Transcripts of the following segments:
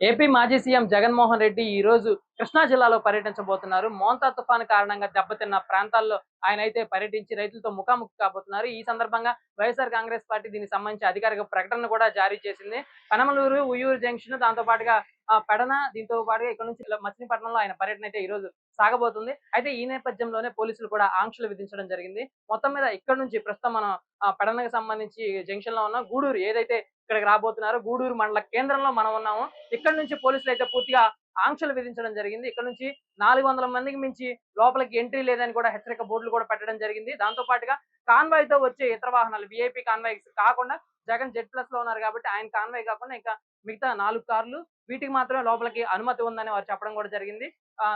AP మాజీ CM Jaganmohan Reddy ఈ రోజు కృష్ణా జిల్లాలో పర్యటించబోతున్నారు. మోంతా తుఫాను కారణంగా దెబ్బతిన్న ప్రాంతాల్లో ఆయన అయితే పర్యటించి రైతులతో ముఖాముఖి కాబోతున్నారు. ఈ సందర్భంగా వైఎస్ఆర్ కాంగ్రెస్ పార్టీ దీనికి సంబంధించి అధికారిక ప్రకటన కూడా జారీ చేసింది. పనమలూరు ఉయ్యూరు జంక్షన్ దాంతో పాటుగా పెడన దీంతో పాటుగా ఇక్కడ నుంచి మచిలీపట్నంలో ఆయన పర్యటన అయితే ఈ రోజు సాగబోతుంది. అయితే ఈ నేపథ్యంలోనే పోలీసులు కూడా ఆంక్షలు విధించడం జరిగింది. మొత్తం మీద ఇక్కడ నుంచి ప్రస్తుతం మనం ఆ, సంబంధించి జంక్షన్లో ఉన్న గూడూరు ఏదైతే ఇక్కడికి రాబోతున్నారో గూడూరు మండల కేంద్రంలో మనం ఉన్నాము. ఇక్కడ నుంచి పోలీసులు అయితే పూర్తిగా ఆంక్షలు విధించడం జరిగింది. ఇక్కడ నుంచి నాలుగు వందల మందికి మించి లోపలికి ఎంట్రీ లేదని కూడా హెచ్చరిక బోర్డులు కూడా పెట్టడం జరిగింది. దాంతో పాటుగా కాన్వాయ్తో వచ్చే ఇతర వాహనాలు విఐపి కాన్వాయ్ కాకుండా జగన్ జెడ్ ప్లస్లో ఉన్నారు కాబట్టి ఆయన కాన్వాయ్ కాకుండా ఇంకా మిగతా నాలుగు కార్లు వీటికి మాత్రమే లోపలికి అనుమతి ఉందని వారు చెప్పడం కూడా జరిగింది.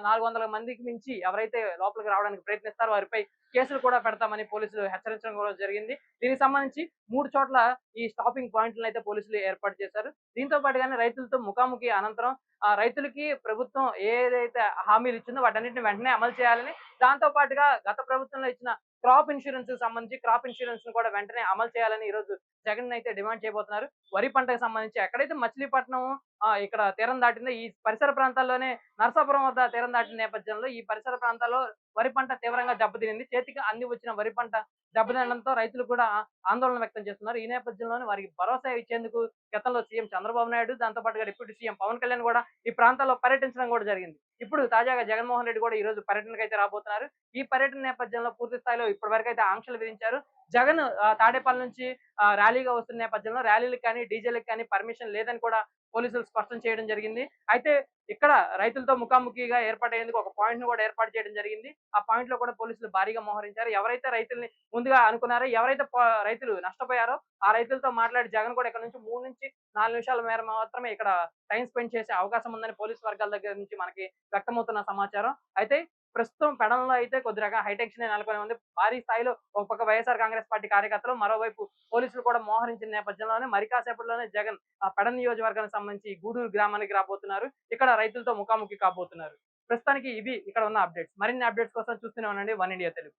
నాలుగు వందల మందికి మించి ఎవరైతే లోపలికి రావడానికి ప్రయత్నిస్తారో వారిపై కేసులు కూడా పెడతామని పోలీసులు హెచ్చరించడం కూడా జరిగింది. దీనికి సంబంధించి మూడు చోట్ల ఈ స్టాపింగ్ పాయింట్లను అయితే పోలీసులు ఏర్పాటు చేశారు. దీంతో పాటుగానే రైతులతో ముఖాముఖి అనంతరం రైతులకి ప్రభుత్వం ఏదైతే హామీలు ఇచ్చిందో వాటన్నింటిని వెంటనే అమలు చేయాలని దాంతో పాటుగా గత ప్రభుత్వంలో ఇచ్చిన క్రాప్ ఇన్సూరెన్స్ సంబంధించి క్రాప్ ఇన్సూరెన్స్ను కూడా వెంటనే అమలు చేయాలని ఈ రోజు జగన్ అయితే డిమాండ్ చేయబోతున్నారు. వరి పంటకు సంబంధించి ఎక్కడైతే మచిలీపట్నం ఇక్కడ తీరం దాటిందో ఈ పరిసర ప్రాంతాల్లోనే నరసాపురం వద్ద తీరం దాటిన నేపథ్యంలో ఈ పరిసర ప్రాంతాల్లో వరి పంట తీవ్రంగా దెబ్బతినింది. చేతికి అంది వచ్చిన వరి పంట దెబ్బతినడంతో రైతులు కూడా ఆందోళన వ్యక్తం చేస్తున్నారు. ఈ నేపథ్యంలోనే వారికి భరోసా ఇచ్చేందుకు గతంలో సీఎం చంద్రబాబు నాయుడు దాంతో పాటుగా డిప్యూటీ సీఎం పవన్ కళ్యాణ్ కూడా ఈ ప్రాంతాల్లో పర్యటించడం కూడా జరిగింది. ఇప్పుడు తాజాగా జగన్మోహన్ రెడ్డి కూడా ఈ రోజు పర్యటనకు అయితే రాబోతున్నారు. ఈ పర్యటన నేపథ్యంలో పూర్తి స్థాయిలో ఇప్పటి వరకు అయితే ఆంక్షలు విధించారు. జగన్ తాడేపల్లి నుంచి ర్యాలీగా వస్తున్న నేపథ్యంలో ర్యాలీలకు కానీ డీజేలకు కానీ పర్మిషన్ లేదని కూడా పోలీసులు స్పష్టం చేయడం జరిగింది. అయితే ఇక్కడ రైతులతో ముఖాముఖిగా ఏర్పాటయ్యేందుకు ఒక పాయింట్ను కూడా ఏర్పాటు చేయడం జరిగింది. ఆ పాయింట్లో కూడా పోలీసులు భారీగా మోహరించారు. ఎవరైతే రైతుల్ని ముందుగా అనుకున్నారో ఎవరైతే రైతులు నష్టపోయారో ఆ రైతులతో మాట్లాడి జగన్ కూడా ఇక్కడ నుంచి మూడు నుంచి నాలుగు నిమిషాల మేర మాత్రమే ఇక్కడ టైం స్పెండ్ చేసే అవకాశం ఉందని పోలీసు వర్గాల దగ్గర నుంచి మనకి వ్యక్తమవుతున్న సమాచారం. అయితే ప్రస్తుతం పెడంలో అయితే కొద్దిగా హైటెన్షన్ నెలకొని ఉంది భారీ స్థాయిలో ఒక పక్క వైఎస్ఆర్ కాంగ్రెస్ పార్టీ కార్యకర్తలు మరోవైపు పోలీసులు కూడా మోహరించిన నేపథ్యంలోనే మరి కాసేపట్లోనే జగన్ పెడ నియోజకవర్గానికి సంబంధించి గూడూరు గ్రామానికి రాబోతున్నారు. ఇక్కడ రైతులతో ముఖాముఖి కాబోతున్నారు. ప్రస్తుతానికి ఇవి ఇక్కడ ఉన్న అప్డేట్స్. మరిన్ని అప్డేట్స్ కోసం చూస్తూనే ఉండండి. One India Telugu.